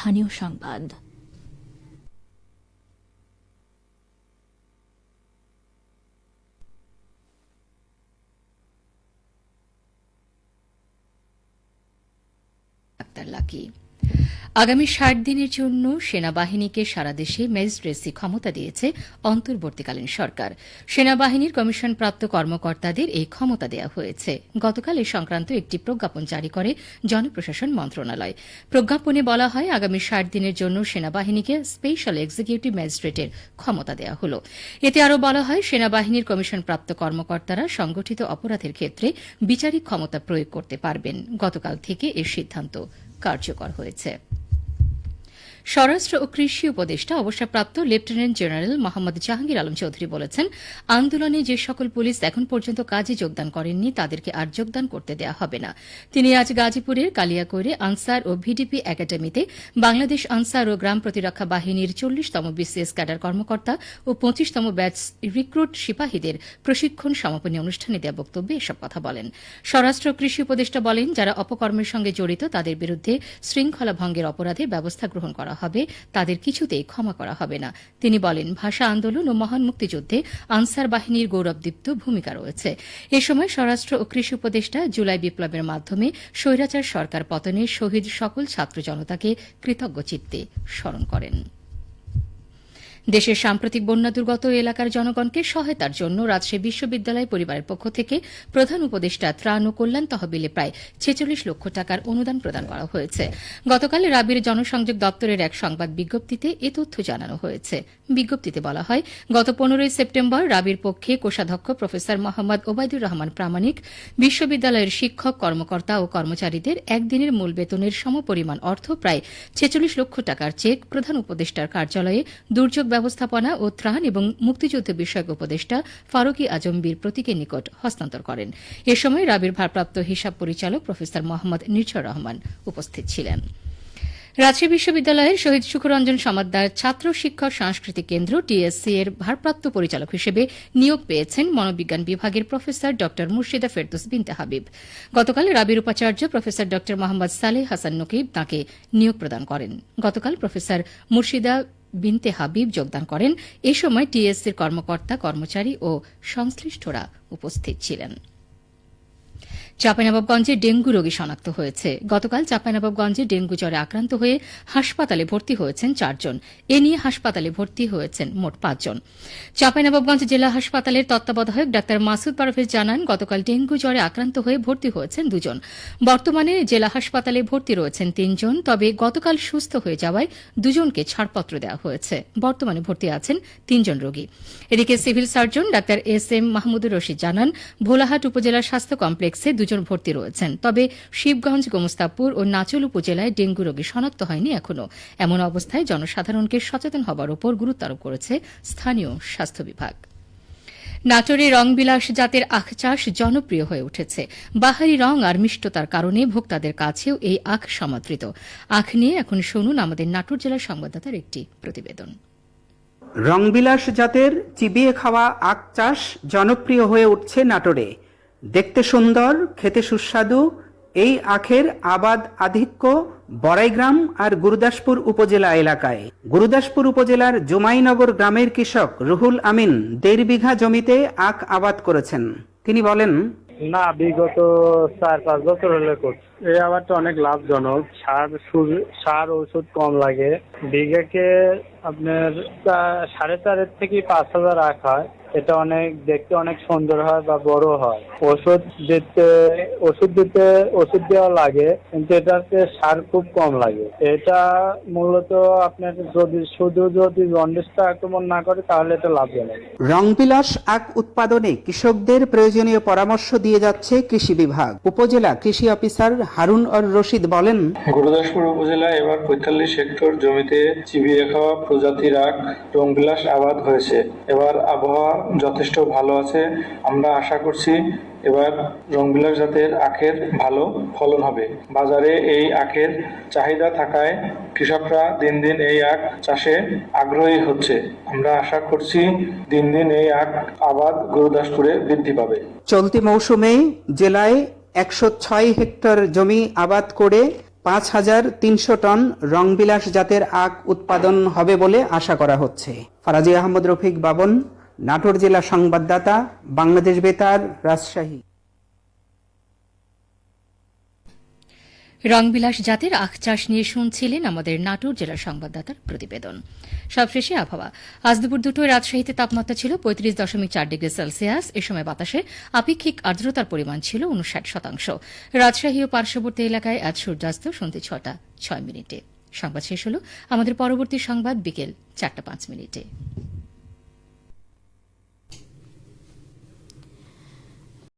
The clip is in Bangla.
স্থানীয় সংবাদ। ডাক্তার লাকি আগামী ষাট দিনের জন্য সেনাবাহিনীকে সারা দেশে ম্যাজিস্ট্রেসি ক্ষমতা দিয়েছে অন্তর্বর্তীকালীন সরকার। সেনাবাহিনীর কমিশনপ্রাপ্ত কর্মকর্তাদের এই ক্ষমতা দেওয়া হয়েছে। গতকাল এ সংক্রান্ত একটি প্রজ্ঞাপন জারি করে জনপ্রশাসন মন্ত্রণালয়। প্রজ্ঞাপনে বলা হয়, আগামী ষাট দিনের জন্য সেনাবাহিনীকে স্পেশাল এক্সিকিউটিভ ম্যাজিস্ট্রেটের ক্ষমতা দেওয়া হল। এতে আরও বলা হয়, সেনাবাহিনীর কমিশনপ্রাপ্ত কর্মকর্তারা সংগঠিত অপরাধের ক্ষেত্রে বিচারিক ক্ষমতা প্রয়োগ করতে পারবেন। গতকাল থেকে এর সিদ্ধান্ত কার্যকর হয়েছে। স্বরাষ্ট্র ও কৃষি উপদেষ্টা, অবসরপ্রাপ্ত লেফটেন্যান্ট জেনারেল মোহাম্মদ জাহাঙ্গীর আলম চৌধুরী বলেছেন, আন্দোলনে যে সকল পুলিশ এখন পর্যন্ত কাজে যোগদান করেননি, তাদেরকে আর যোগদান করতে দেওয়া হবে না। তিনি আজ গাজীপুরের কালিয়াকৈরে আনসার ও ভিডিপি একাডেমিতে বাংলাদেশ আনসার ও গ্রাম প্রতিরক্ষা বাহিনীর চল্লিশতম বিসিএস ক্যাডার কর্মকর্তা ও পঁচিশতম ব্যাচ রিক্রুট সিপাহীদের প্রশিক্ষণ সমাপনী অনুষ্ঠানে দেওয়া বক্তব্যে এসব কথা বলেন। স্বরাষ্ট্র কৃষি উপদেষ্টা বলেন, যারা অপকর্মের সঙ্গে জড়িত, তাদের বিরুদ্ধে শৃঙ্খলা ভঙ্গের অপরাধে ব্যবস্থা গ্রহণ করা হবে, তাদের কিছুতেই ক্ষমা করা হবে না। তিনি বলেন, ভাষা আন্দোলন ও মহান মুক্তিযুদ্ধে আনসার বাহিনীর গৌরবদীপ্ত ভূমিকা রয়েছে। এ সময় স্বরাষ্ট্র ও কৃষি উপদেষ্টা জুলাই বিপ্লবের মাধ্যমে স্বৈরাচার সরকার পতনে শহীদ সকল ছাত্র জনতাকে কৃতজ্ঞ চিত্তে স্মরণ করেন। দেশের সাম্প্রতিক বন্যা দুর্গত এলাকার জনগণকে সহায়তার জন্য রাজশাহী বিশ্ববিদ্যালয় পরিবারের পক্ষ থেকে প্রধান উপদেষ্টা ত্রাণ ও কল্যাণ তহবিলে প্রায় ছেচল্লিশ লক্ষ টাকার অনুদান প্রদান করা হয়েছে। গতকাল রাবির জনসংযোগ দপ্তরের এক সংবাদ বিজ্ঞপ্তিতে এ তথ্য জানানো হয়েছে। বিজ্ঞপ্তিতে বলা হয়, গত পনেরোই সেপ্টেম্বর রাবির পক্ষে কোষাধ্যক্ষ প্রফেসর মোহাম্মদ ওবায়দুর রহমান প্রামাণিক বিশ্ববিদ্যালয়ের শিক্ষক, কর্মকর্তা ও কর্মচারীদের একদিনের মূল বেতনের সমপরিমাণ অর্থ প্রায় ছেচল্লিশ লক্ষ টাকার চেক প্রধান উপদেষ্টার কার্যালয়ে দুর্যোগ ব্যবস্থাপনা ও ত্রাণ এবং মুক্তিযুদ্ধ বিষয়ক উপদেষ্টা ফারুকি আজমবীর প্রতীকের নিকট হস্তান্তর করেন। এ সময় রাবির ভারপ্রাপ্ত হিসাব পরিচালক প্রফেসর মোহাম্মদ নির্ঝর রহমান উপস্থিত ছিলেন। রাজশাহী বিশ্ববিদ্যালয়ের শহীদ সুখরঞ্জন সমাদ্দার ছাত্র শিক্ষক সাংস্কৃতিক কেন্দ্র টিএসসি এর ভারপ্রাপ্ত পরিচালক হিসেবে নিয়োগ পেয়েছেন মনোবিজ্ঞান বিভাগের প্রফেসর ড মুর্শিদা ফেরদোস বিনতে হাবিব গতকাল রাবির উপাচার্য প্রফেসর ড মোহাম্মদ সালেহ হাসান নকিব তাঁকে নিয়োগ প্রদান করেন। গতকাল প্রফেসর মুর্শিদা বিনতে হাবিব যোগদান করেন। এ সময় টিএসসির কর্মকর্তা কর্মচারী ও সংশ্লিষ্টরা উপস্থিত ছিলেন। চাঁপাইনবাবগঞ্জে ডেঙ্গু রোগী শনাক্ত হয়েছে। গতকাল চাঁপাইনবাবগঞ্জে ডেঙ্গু জ্বরে আক্রান্ত হয়ে হাসপাতালে ভর্তি হয়েছেন চারজন। এ নিয়ে হাসপাতালে ভর্তি হয়েছেন মোট পাঁচজন। চাঁপাইনবাবগঞ্জ জেলা হাসপাতালের তত্ত্বাবধায়ক ডাক্তার মাসুদ পারভেজ জানান, গতকাল ডেঙ্গু জ্বরে আক্রান্ত হয়ে ভর্তি হয়েছেন দুজন। বর্তমানে জেলা হাসপাতালে ভর্তি রয়েছেন তিনজন, তবে গতকাল সুস্থ হয়ে যাওয়ায় দুজনকে ছাড়পত্র দেওয়া হয়েছে। বর্তমানে ভর্তি আছেন তিনজন রোগী। এদিকে civil surgeon doctor S M Mahmudur Rashid জানান, ভোলাহাট উপজেলা স্বাস্থ্য কমপ্লেক্সে দুজন ভর্তি রয়েছেন। তবে শিবগঞ্জ, গোমস্তাপুর ও নাচল উপজেলায় ডেঙ্গু রোগী শনাক্ত হয়নি এখনও এমন অবস্থায় জনসাধারণকে সচেতন হবার উপর গুরুত্ব আরোপ করেছে স্থানীয় স্বাস্থ্য বিভাগ। নাটোরে রংবিলাস জাতের আখ চাষ জনপ্রিয় হয়ে উঠেছে। বাহারি রং আর মিষ্টতার কারণে ভোক্তাদের কাছেও এই আখ সমাদৃত। আখ নিয়ে এখন শুনুন আমাদের নাটোর জেলার সংবাদদাতার একটি প্রতিবেদন। রংবিলাস জাতের চিবিয়ে খাওয়া আখ চাষ জনপ্রিয় হয়ে উঠছে নাটোরে। দেখতে সুন্দর খেতে সুস্বাদু এই আখের আবাদ আধিক্য বড়াইগ্রাম আর গুরুদাসপুর উপজেলা এলাকায়। গুরুদাসপুর উপজেলার জুমাইনগর গ্রামের কৃষক রুহুল আমিন দেড় বিঘা জমিতে আখ আবাদ করেছেন। তিনি বলেন না বিগত চার পাঁচ বছর হলে করছি। এই আবারটা অনেক লাভজনক। সার সুর- সার ওষুধ কম লাগে। বিঘাকে আপনার সাড়ে চারের থেকে পাঁচ হাজার আখ হয়। এটা অনেক দেখতে অনেক সুন্দর হয় বা বড় হয়। ওষুধ দিতে ওষুধ দিতে ওষুধ দেওয়া লাগে কিন্তু এটাতে সার খুব কম লাগে। এটা মূলত আপনার যদি শুধু যদি জন্ডিসটা আক্রমণ না করে তাহলে এটা লাভজনক রংবিলাস আখ উৎপাদনে কৃষকদের প্রয়োজনীয় পরামর্শ দিয়ে যাচ্ছে কৃষি বিভাগ। উপজেলা কৃষি অফিসার হারুন অর রশিদ বলেন গুরুদাসপুর উপজেলা এবার পঁয়তাল্লিশ হেক্টর জমিতে চিবিয়ে খাওয়া প্রজাতির আখ রংবিলাস আবাদ হয়েছে। এবার আবহাওয়া যথেষ্ট ভালো আছে। আমরা আশা করছি এবার রংবিলাস জাতের আখের ভালো ফলন হবে। বাজারে এই আখের চাহিদা থাকায় কৃষকরা দিন দিন এই আখ চাষে আগ্রহী হচ্ছে। আমরা আশা করছি দিন দিন এই আখ আবাদ গুরুদাসপুরে বৃদ্ধি পাবে। চলতি মৌসুমে জেলায় একশো ছয় হেক্টর জমি আবাদ করে পাঁচ হাজার তিনশো টন রংবিলাস জাতের আখ উৎপাদন হবে বলে আশা করা হচ্ছে। ফারাজি আহমদ রফিক বাবন নাটোর জেলা সংবাদদাতা, বাংলাদেশ বেতার, রাজশাহী। রংবিলাস জাতের আখ চাষ নিয়ে শুনছিলেন আমাদের নাটোর জেলার সংবাদদাতার প্রতিবেদন। সবশেষে আবহাওয়া। আজ দুপুর দুটোয় রাজশাহীতে তাপমাত্রা ছিল পঁয়ত্রিশ দশমিক চার ডিগ্রি সেলসিয়াস। এ সময় বাতাসে আপেক্ষিক আর্দ্রতার পরিমাণ ছিল উনষাট শতাংশ। রাজশাহী ও পার্শ্ববর্তী এলাকায় আজ সূর্যাস্ত সন্ধ্যে ছটা, ছয় মিনিটে। সংবাদ শেষ হল আমাদের পরবর্তী সংবাদ বিকেল চারটা পাঁচ মিনিটে।